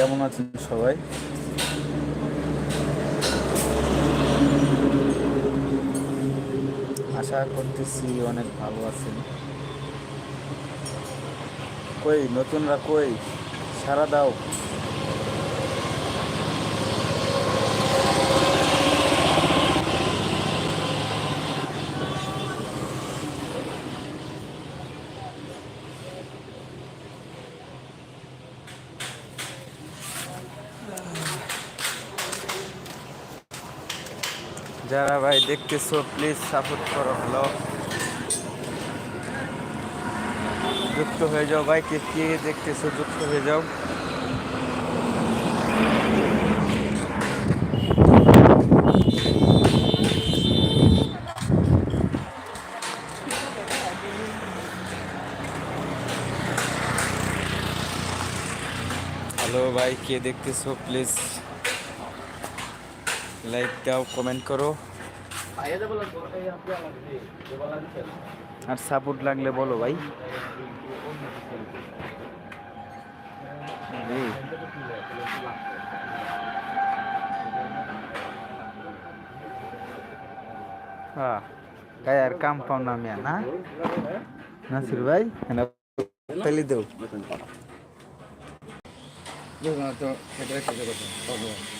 কেমন আছেন সবাই? আশা করতেছি অনেক ভালো আছেন। কই নতুনরা কই? সারা দাও। যারা ভাই দেখতেছো প্লিজ সাপোর্ট করো হ্যালো যুক্ত হয়ে যাও ভাই, কে কে দেখতেছো, যুক্ত হয়ে যাও। হ্যালো ভাই, কে দেখতেছো প্লিজ লাইক দাও কমেন্ট করো। আর সাপোর্ট লাগলে বলো ভাই। হ্যাঁ গায়ার কাম পাও না মিয়া, না? নাসির ভাই পেলি দেও। হ্যাঁ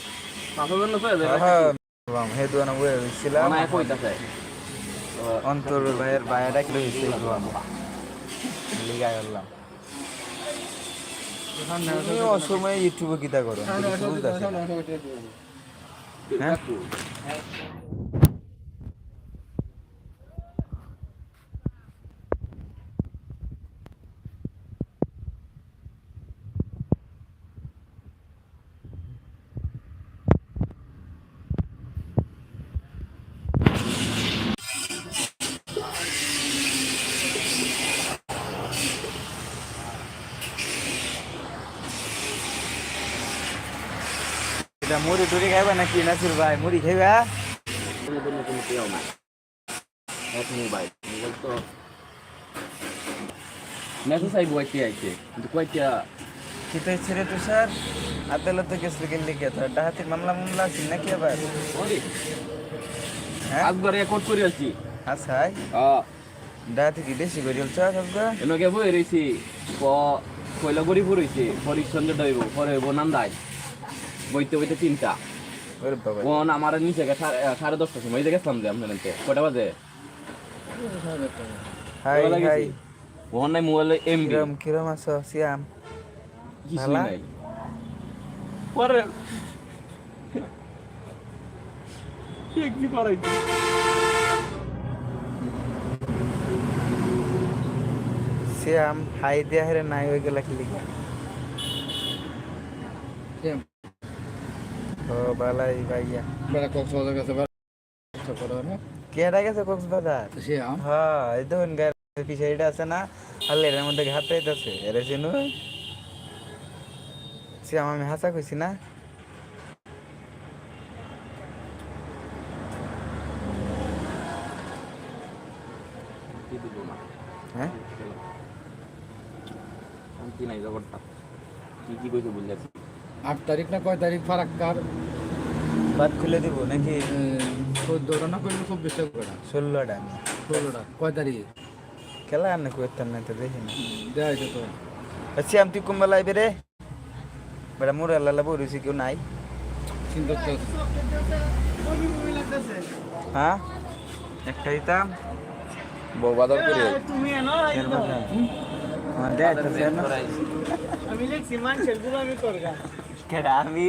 অন্তর ভাইয়ের বায়াটা কিলো হয়েছে লিগাই করলাম অসময়ে ইউটিউবে কিতা করো? না। হ্যাঁ? মুড়ি টুড়ি খাইবা নাকি নাসির ভাই? মুড়ি খাইবা? মেসেজ আইব কয়টি আইছে কিন্তু কয়টা? সেটাই ছেড়ে তো স্যার। আদালতে গেছিল গেলে কি তো ডাহাতির মামলা মামলা আছে নাকি আবার? ওরে। হ্যাঁ? রেকর্ড করে আসছি আচ্ছা হ্যাঁ। ডাহাতি কি বেশি করে চলছে আজকে এনেকে বই রয়েছি ক কয়লা গড়ি ফুরইছে হরিশ্চন্দ্র দইব পরে হইব নান্দাই। বইতে বইতে তিনটা। কোন আমার নিচে সাড়ে দশটার সময়। যে গেছিলাম যে আপনার কয়টা বাজে? হাই হাই। নাই মোবাইলে এমবি। কিরম কিরম আছো? সিয়াম? নাই। পরে একটি করাইছি সিয়াম হাই দিয়া হেরে নাই হয়ে গেল কি লিখা ও বালাই ভাইয়া কেডা গেছে কক্সবাজার? হ্যাঁ এই দেখুন গায়ের আছে না হালে এর মধ্যে হাত পাইতেছে এরে চিনু। সিয়াম আমি হাসা কইছি না। হ্যাঁ? শান্তি নাই ব্যাপারটা কি কি কইছে বুঝলাছি আট তারিখ না কয় তারিখ ফারাক্কার বাদ খুলে দিব নাকি? চোদ্দটা না করলে খুব বেশি করে ষোলোটা ষোলোটা কয় তারিখ? খেলা আর না করতাম না তো দেখি না। হয়েছে তো। সিয়াম তুই কুম্বালা আইবে রে? বেটা মোর আল্লাহ বলিছি কেউ নাই। চিন্তা তো হ্যাঁ? একটা দিতাম। বউ বাজার করে আমার দেখ আমি লিখছি মানুষের গুলামি করগা। কেডা আমি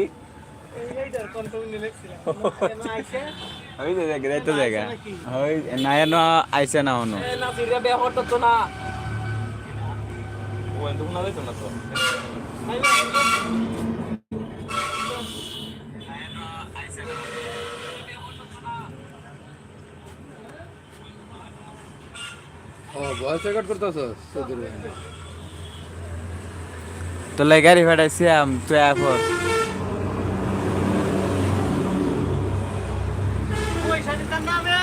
ওই তো জায়গা তো জায়গা ওই না এনো আইছে না হনো না ফিরে বে হতো তো না ও এত না দিত না তো ও বয়স রেকর্ড করতেছ তো লাই গাড়ি ভাড়াইছি আম তুই আফর পয়সা দিতাম না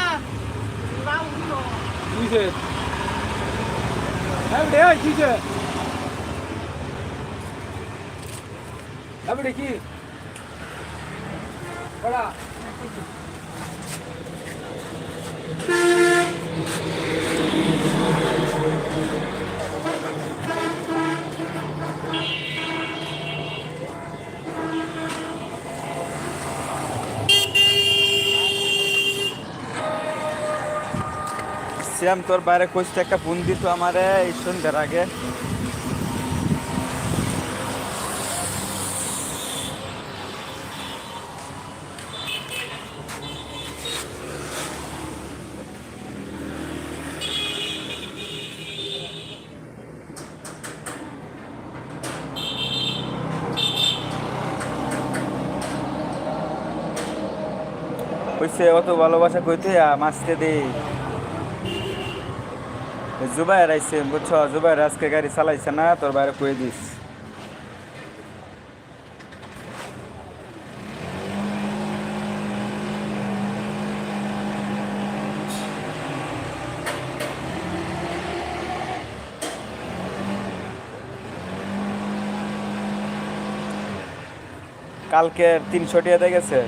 আমরা নাম উঠল কিছে দে কিছে আমি দেখি কড়া শ্যাম তোর বাইরে কোচটা একটা ফোন দিত আমারে, এই সন্ধ্যার আগে। কইছে, অত ভালোবাসা কইতে মাছতে দেই জুবাইর আইছে, বুঝছ? জুবাইর আজকে গাড়ি চালাইছে না, তোর বাইরে কয়ে দিস। কালকে তিনশো টিয়াতে গেছে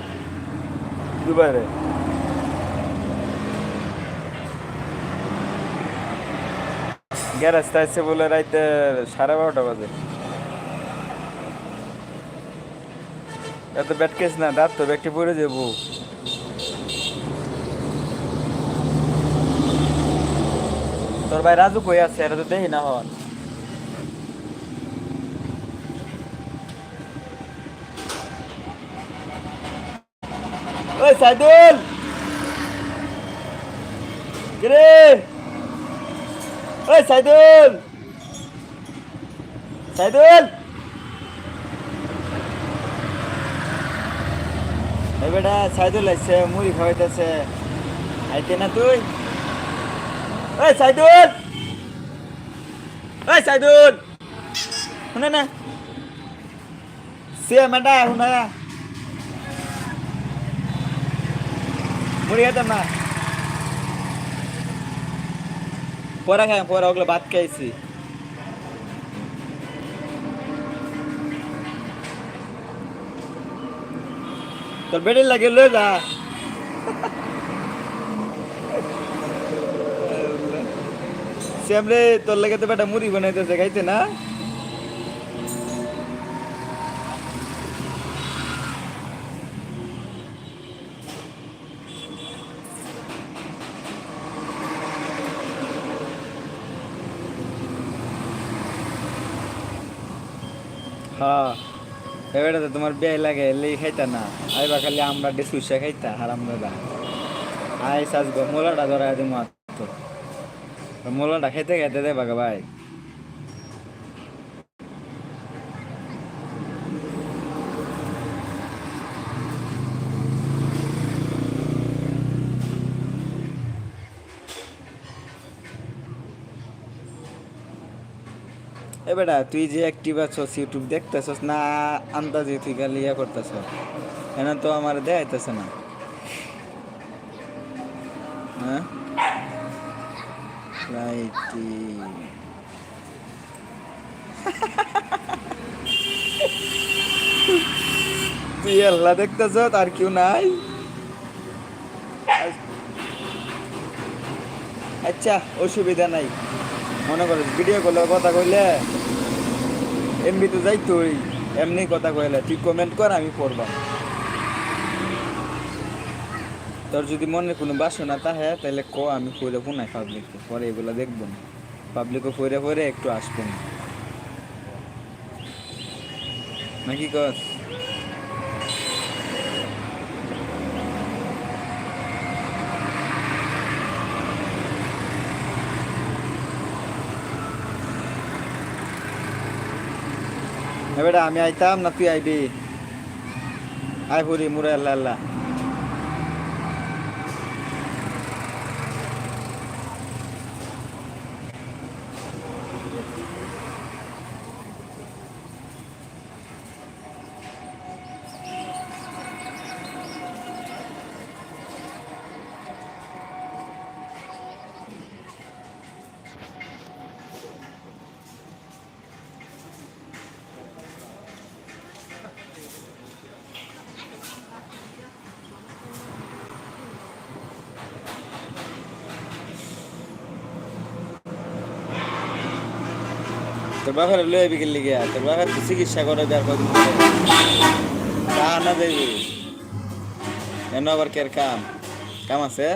দুবাইরে গ্যারেজটা আছে বলে রাইতে সাড়ে বারোটা বাজে। এত ব্যাট কেস না, রাত তো ব্যাগটি পরে তোর ভাই রাজু কই আছে? এটা তো দেখি না হন। ওই সাইদুল! ওই সাইদুল! সাইদুল! বেটা, সাইদুল আইছে, মুড়ি খাওয়াইতেছে। আইতে না তুই? ওই সাইদুল! ওই সাইদুল! শুনে না। সে মেটা শুনে মুড়ি খেতাম না। পরে খাই পরে ওগুলো ভাত খাইছি। তোর বেডের লাগে লয়ে যা। শ্যামরে তোর লাগে তো বেটা মুড়ি বানাইতেছে খাইতে না? হ্যাঁ এবারে তোমার বিয়ে লাগে এলেই খাইতা না। আইবা খালি আমরা ডেসুইসা খাইতা, হারাম দাদা। আই সাজগো মোলাটা ধরা দিমু মোলাটা খাইতে খাইতে দেবা ভাই। বেটা, তুই যে অ্যাক্টিভ আছস ইউটিউব দেখতেছস, না আন্দাজে তুই খালি ইয়া করতেছ এনা তো আমার দেখাইতেছে না। হ্যাঁ? তুই আল্লাহ দেখতেছ আর কেউ নাই। আচ্ছা অসুবিধা নাই। মনে করিস ভিডিও কলে কথা কইলে এমবি তো যাই তুই এমনি কথা কইলে তুই কমেন্ট কর, আমি পড়বাম তোর যদি মনে কোনো বাসনা তাহে তাহলে ক, আমি কইলে ফোনাই পাবলিক পরে এগুলো দেখব না। পাবলিকও ফইরে ফইরে একটু আসব না। নাকি কস? এবারে আমি আইতাম না তুই আইবি? আই ভরি মুরে আল্লাহ আল্লাহ। তোর বাবার লয়ে বিকেল লিগে তোর চিকিৎসা করে দেওয়ার কদিন না দেবি। আবার কে কাম? কাম আছে?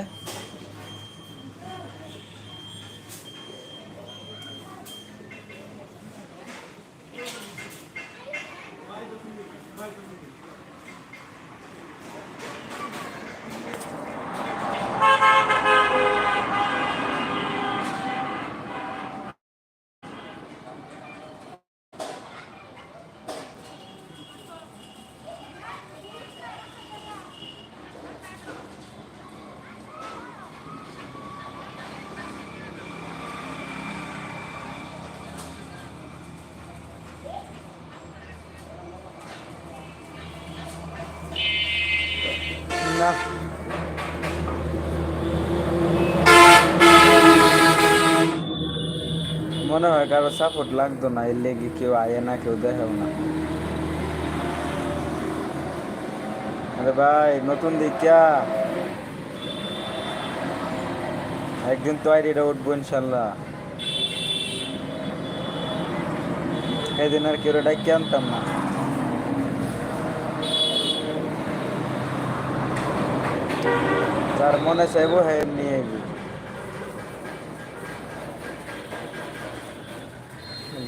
মনে হয় কারও সাপোর্ট লাগতো না, এর লেগে কেউ আয়ে না, কেউ দেখাও না। আরে ভাই, নতুন দিকা একদিন তো আইডিটা উঠবো ইনশাল্লাহ। এদিন আর কেউ ডাকি আনতাম না। তার মনে চাইব হ্যাঁ নিয়ে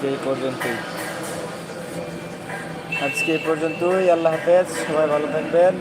আজকে এই পর্যন্তই। আজকে এই পর্যন্তই আল্লাহ হাফেজ সবাই ভালো থাকবেন।